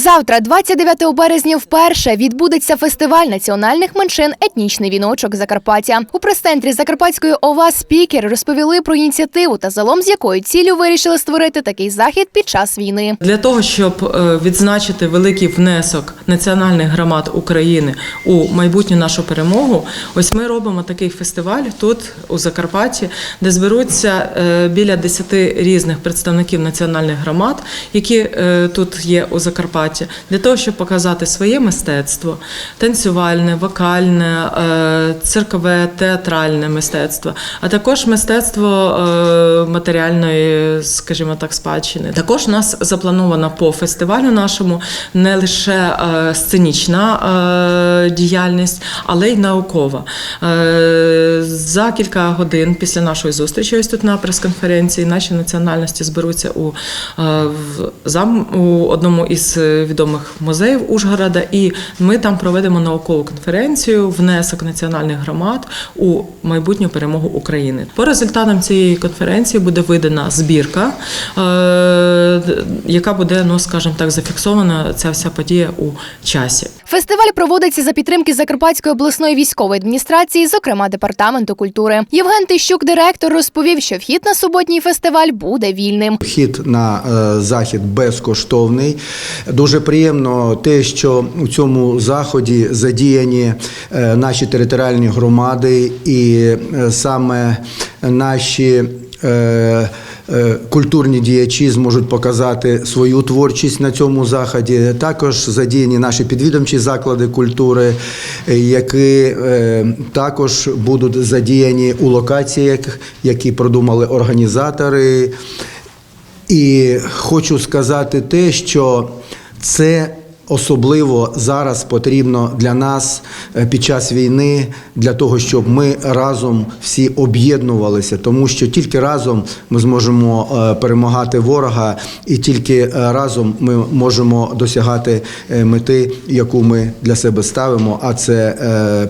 Завтра, 29 березня, вперше відбудеться фестиваль національних меншин Етнічний віночок Закарпаття. У прес-центрі Закарпатської ОВА спікери розповіли про ініціативу та залом з якою цілю вирішили створити такий захід під час війни. Для того щоб е, відзначити великий внесок національних громад України у майбутню нашу перемогу, ось ми робимо такий фестиваль тут у Закарпатті, де зберуться е, біля 10 різних представників національних громад, які е, тут є у Закарпатті, для того, щоб показати своє мистецтво, танцювальне, вокальне, е, циркове, театральне мистецтво, а також мистецтво е, матеріальної, скажімо так, спадщини. Також у нас заплановано по фестивалю нашому не лише е, сценічна діяльність, але й наукова. За кілька годин після нашої зустрічі, ось тут на прес-конференції, наші національності зберуться у, в зам у одному із відомих музеїв Ужгорода, і ми там проведемо наукову конференцію внесок національних громад у майбутню перемогу України. По результатам цієї конференції буде видана збірка, е, яка буде, ну скажімо так, зафіксована ця вся подія у часі. Фестиваль проводиться за підтримки Закарпатської обласної військової адміністрації, зокрема департаменту культури. Євген Тищук, директор, розповів, що вхід на суботній фестиваль буде вільним. Вхід на е, захід безкоштовний. Дуже приємно те, що у цьому заході задіяні е, наші територіальні громади і е, саме наші. е, Культурні діячі зможуть показати свою творчість на цьому заході. Також задіяні наші підвідомчі заклади культури, які також будуть задіяні у локаціях, які продумали організатори. І хочу сказати те, що це особливо зараз потрібно для нас е, під час війни, для того, щоб ми разом всі об'єднувалися, тому що тільки разом ми зможемо е, перемагати ворога, і тільки е, разом ми можемо досягати мети, яку ми для себе ставимо, а це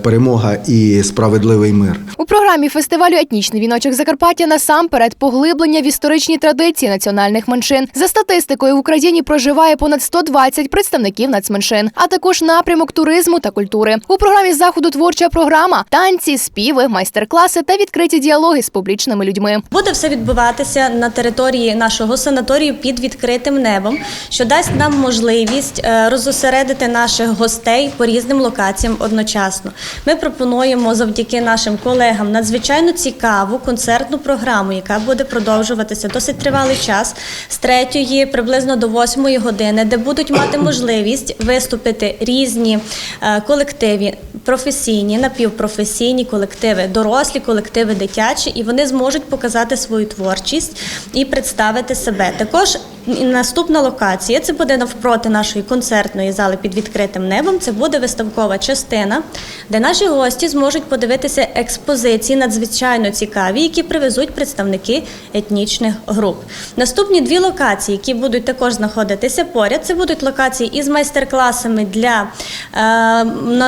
перемога і справедливий мир. У програмі фестивалю Етнічний віночок Закарпаття насамперед поглиблення в історичні традиції національних меншин. За статистикою в Україні проживає понад 120 представників нацменшин, а також напрямок туризму та культури. У програмі заходу творча програма, танці, співи, майстер-класи та відкриті діалоги з публічними людьми. Буде все відбуватися на території нашого санаторію під відкритим небом, що дасть нам можливість е, розосередити наших гостей по різним локаціям одночасно. Ми пропонуємо завдяки нашим колегам надзвичайно цікаву концертну програму, яка буде продовжуватися досить тривалий час з 3 приблизно до 8 години, де будуть мати можливість виступити різні е, колективи, професійні, напівпрофесійні колективи, дорослі колективи дитячі, і вони зможуть показати свою творчість і представити себе. Також наступна локація це буде навпроти нашої концертної зали під відкритим небом. Це буде виставкова частина, де наші гості зможуть подивитися експозиції надзвичайно цікаві, які привезуть представники етнічних груп. Наступні дві локації, які будуть також знаходитися поряд, це будуть локації із майстер-класами для е,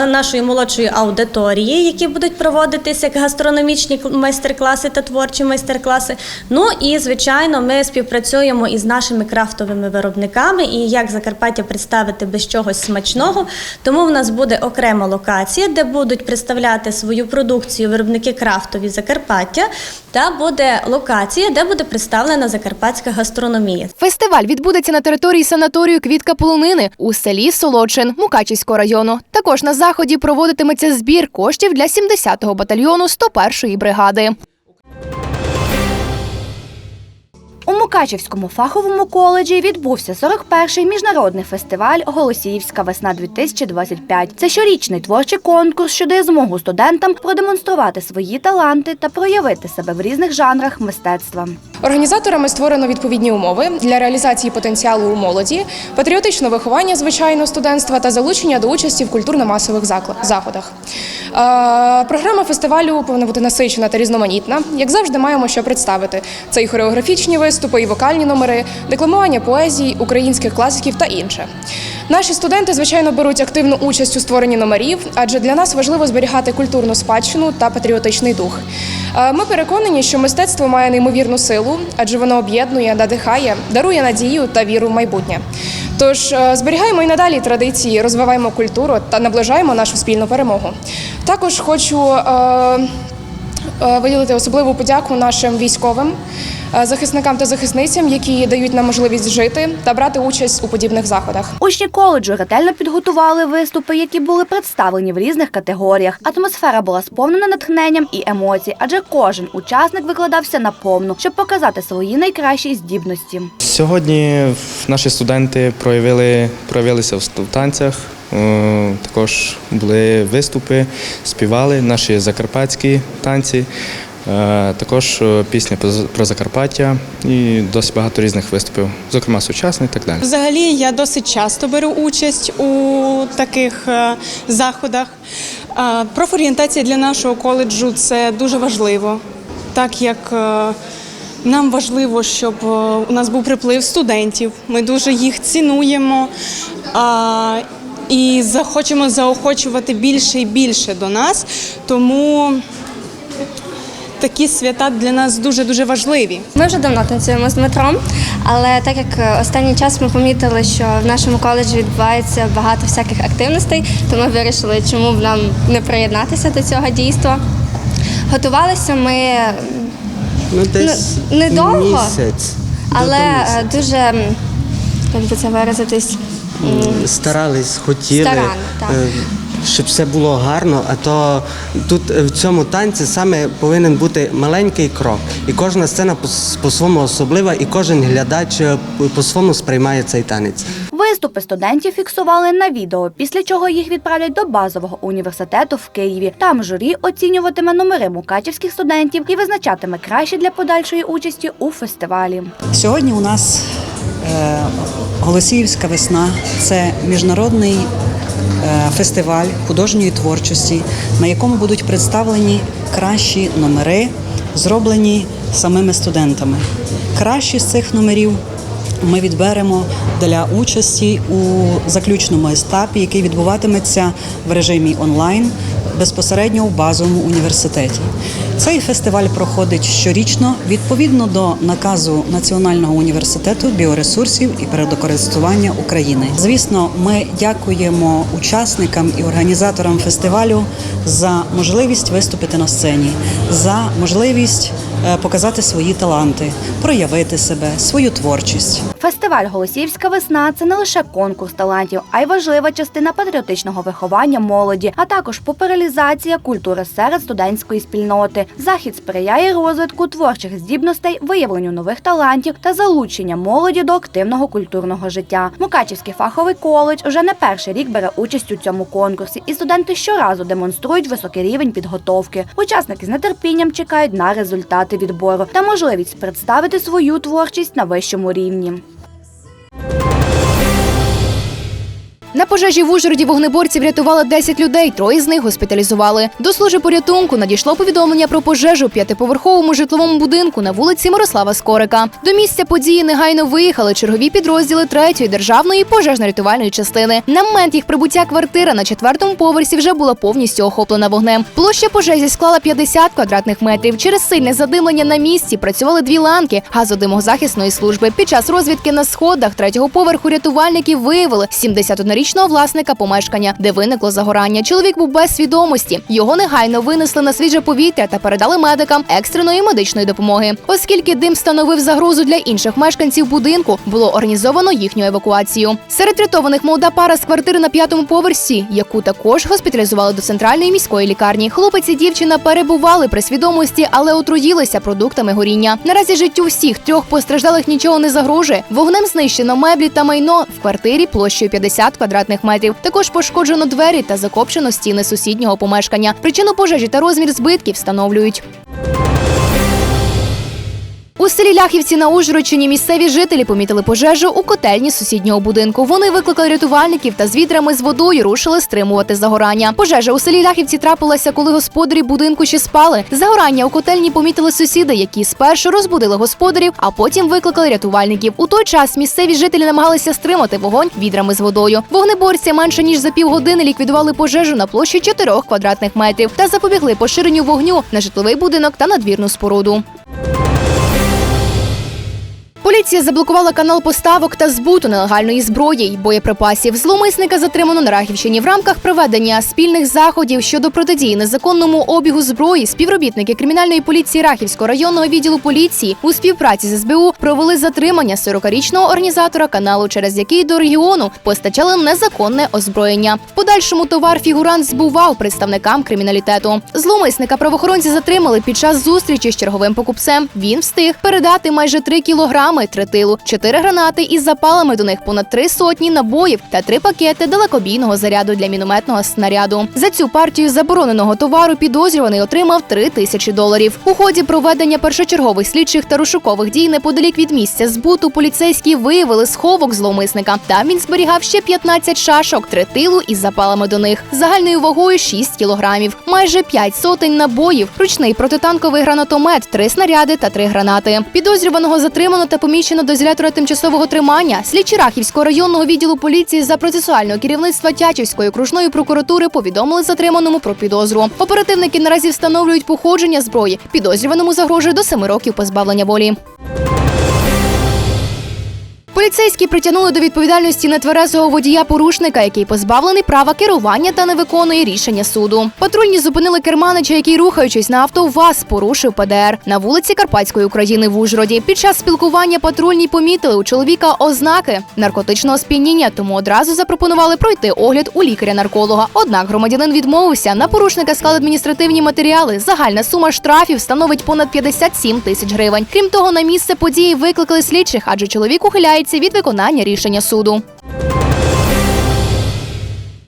нашої молодшої аудиторії, які будуть проводитися як гастрономічні майстер-класи та творчі майстер-класи. Ну і звичайно, ми співпрацюємо із нашими крафтовими виробниками і як Закарпаття представити без чогось смачного. Тому в нас буде окрема локація, де будуть представляти свою продукцію виробники крафтові Закарпаття, та буде локація, де буде представлена закарпатська гастрономія. Фестиваль відбудеться на території санаторію Квітка Полонини у селі Солочин Мукачівського району. Також на заході проводитиметься збір коштів для 70-го батальйону 101-ї бригади. У Мукачівському фаховому коледжі відбувся 41-й міжнародний фестиваль Голосіївська весна 2025 Це щорічний творчий конкурс, що дає змогу студентам продемонструвати свої таланти та проявити себе в різних жанрах мистецтва. Організаторами створено відповідні умови для реалізації потенціалу у молоді, патріотичне виховання звичайно студентства та залучення до участі в культурно-масових заходах. Е, Програма фестивалю повинна бути насичена та різноманітна. Як завжди, маємо що представити: це і хореографічні виступи, і вокальні номери, декламування поезії, українських класиків та інше. Наші студенти, звичайно, беруть активну участь у створенні номерів, адже для нас важливо зберігати культурну спадщину та патріотичний дух. Е, Ми переконані, що мистецтво має неймовірну силу, адже воно об'єднує, надихає, дарує надію та віру в майбутнє. Тож е, зберігаємо і надалі традиції, розвиваємо культуру та наближаємо нашу спільну перемогу. Також хочу е, виділити особливу подяку нашим військовим, е, захисникам та захисницям, які дають нам можливість жити та брати участь у подібних заходах. Учні коледжу ретельно підготували виступи, які були представлені в різних категоріях. Атмосфера була сповнена натхненням і емоцій, адже кожен учасник викладався наповну, щоб показати свої найкращі здібності. Сьогодні наші студенти проявили, проявилися в танцях. Е, Також були виступи, співали наші закарпатські танці, е, також е, пісня про Закарпаття і досить багато різних виступів, зокрема сучасний і так далі. Взагалі я досить часто беру участь у таких заходах. Профорієнтація для нашого коледжу це дуже важливо, так як нам важливо, щоб у нас був приплив студентів. Ми дуже їх цінуємо і захочемо заохочувати більше і більше до нас. Тому такі свята для нас дуже дуже важливі. Ми вже давно танцюємо з Дмитром, але так як останній час ми помітили, що в нашому коледжі відбувається багато всяких активностей, то ми вирішили, чому б нам не приєднатися до цього дійства. Готувалися ми, Ну, десь Ну, недовго, місяць. але дуже, як би це виразитись. Старались, хотіли, Старанно, так. е, щоб все було гарно. А то тут е, в цьому танці саме повинен бути маленький крок. І кожна сцена по- по-своєму особлива, і кожен глядач е, по-своєму сприймає цей танець. Виступи студентів фіксували на відео, після чого їх відправлять до базового університету в Києві. Там журі оцінюватиме номери мукачівських студентів і визначатиме кращі для подальшої участі у фестивалі. Сьогодні у нас Голосіївська весна це міжнародний е, фестиваль художньої творчості, на якому будуть представлені кращі номери, зроблені самими студентами. Кращі з цих номерів ми відберемо для участі у заключному етапі, який відбуватиметься в режимі онлайн безпосередньо у базовому університеті. Цей фестиваль проходить щорічно відповідно до наказу Національного університету біоресурсів і природокористування України. Звісно, ми дякуємо учасникам і організаторам фестивалю за можливість виступити на сцені, за можливість показати свої таланти, проявити себе, свою творчість. Фестиваль Голосіївська весна це не лише конкурс талантів, а й важлива частина патріотичного виховання молоді, а також популяризація культури серед студентської спільноти. Захід сприяє розвитку творчих здібностей, виявленню нових талантів та залучення молоді до активного культурного життя. Мукачівський фаховий коледж уже не перший рік бере участь у цьому конкурсі, і студенти щоразу демонструють високий рівень підготовки. Учасники з нетерпінням чекають на результати відбору та можливість представити свою творчість на вищому рівні. На пожежі в Ужгороді вогнеборці врятували 10 людей, троє з них госпіталізували. До служби порятунку надійшло повідомлення про пожежу у п'ятиповерховому житловому будинку на вулиці Мирослава Скорика. До місця події негайно виїхали чергові підрозділи третьої державної пожежно-рятувальної частини. На момент їх прибуття квартира на четвертому поверсі вже була повністю охоплена вогнем. Площа пожежі склала 50 квадратних метрів. Через сильне задимлення на місці працювали дві ланки газодимозахисної служби. Під час розвідки на сходах третього поверху рятувальники виявили 71-річного власника помешкання, де виникло загорання. Чоловік був без свідомості. Його негайно винесли на свіже повітря та передали медикам екстреної медичної допомоги. Оскільки дим становив загрозу для інших мешканців будинку, було організовано їхню евакуацію. Серед рятованих молода пара з квартири на п'ятому поверсі, яку також госпіталізували до центральної міської лікарні. Хлопець і дівчина перебували при свідомості, але отруїлися продуктами горіння. Наразі життю всіх трьох постраждалих нічого не загрожує. Вогнем знищено меблі та майно в квартирі площею 50 квадратних метрів. Також пошкоджено двері та закопчено стіни сусіднього помешкання. Причину пожежі та розмір збитків встановлюють. У селі Ляхівці на Ужгородщині місцеві жителі помітили пожежу у котельні сусіднього будинку. Вони викликали рятувальників та з відрами з водою рушили стримувати загорання. Пожежа у селі Ляхівці трапилася, коли господарі будинку ще спали. Загорання у котельні помітили сусіди, які спершу розбудили господарів, а потім викликали рятувальників. У той час місцеві жителі намагалися стримати вогонь відрами з водою. Вогнеборці менше ніж за півгодини ліквідували пожежу на площі 4 квадратних метрів та запобігли поширенню вогню на житловий будинок та надвірну споруду. Поліція заблокувала канал поставок та збуту нелегальної зброї й боєприпасів. Зловмисника затримано на Рахівщині в рамках проведення спільних заходів щодо протидії незаконному обігу зброї. Співробітники кримінальної поліції Рахівського районного відділу поліції у співпраці з СБУ провели затримання 40-річного організатора каналу, через який до регіону постачали незаконне озброєння. В подальшому товар фігурант збував представникам криміналітету. Зловмисника правоохоронці затримали під час зустрічі з черговим покупцем. Він встиг передати майже 3 кілограми тритилу, 4 гранати із запалами до них понад 3 сотні набоїв та 3 пакети далекобійного заряду для мінометного снаряду. За цю партію забороненого товару підозрюваний отримав 3 тисячі доларів. У ході проведення першочергових слідчих та розшукових дій неподалік від місця збуту поліцейські виявили сховок зловмисника. Там він зберігав ще 15 шашок тритилу із запалами до них загальною вагою 6 кілограмів, майже 5 сотень набоїв, ручний протитанковий гранатомет, 3 снаряди та 3 гранати. Підозрюваного затримано та поміщено до ізолятора тимчасового тримання. Слідчі Рахівського районного відділу поліції за процесуального керівництва Тячівської окружної прокуратури повідомили затриманому про підозру. Оперативники наразі встановлюють походження зброї. Підозрюваному загрожує до семи років позбавлення волі. Поліцейські притягнули до відповідальності нетверезого водія-порушника, який позбавлений права керування та не виконує рішення суду. Патрульні зупинили керманича, який, рухаючись на авто ВАЗ, порушив ПДР на вулиці Карпатської України в Ужгороді. Під час спілкування патрульні помітили у чоловіка ознаки наркотичного сп'яніння, тому одразу запропонували пройти огляд у лікаря-нарколога. Однак громадянин відмовився. На порушника склали адміністративні матеріали. Загальна сума штрафів становить понад 57 тисяч гривень. Крім того, на місце події викликали слідчих, адже чоловік ухиляється від виконання рішення суду.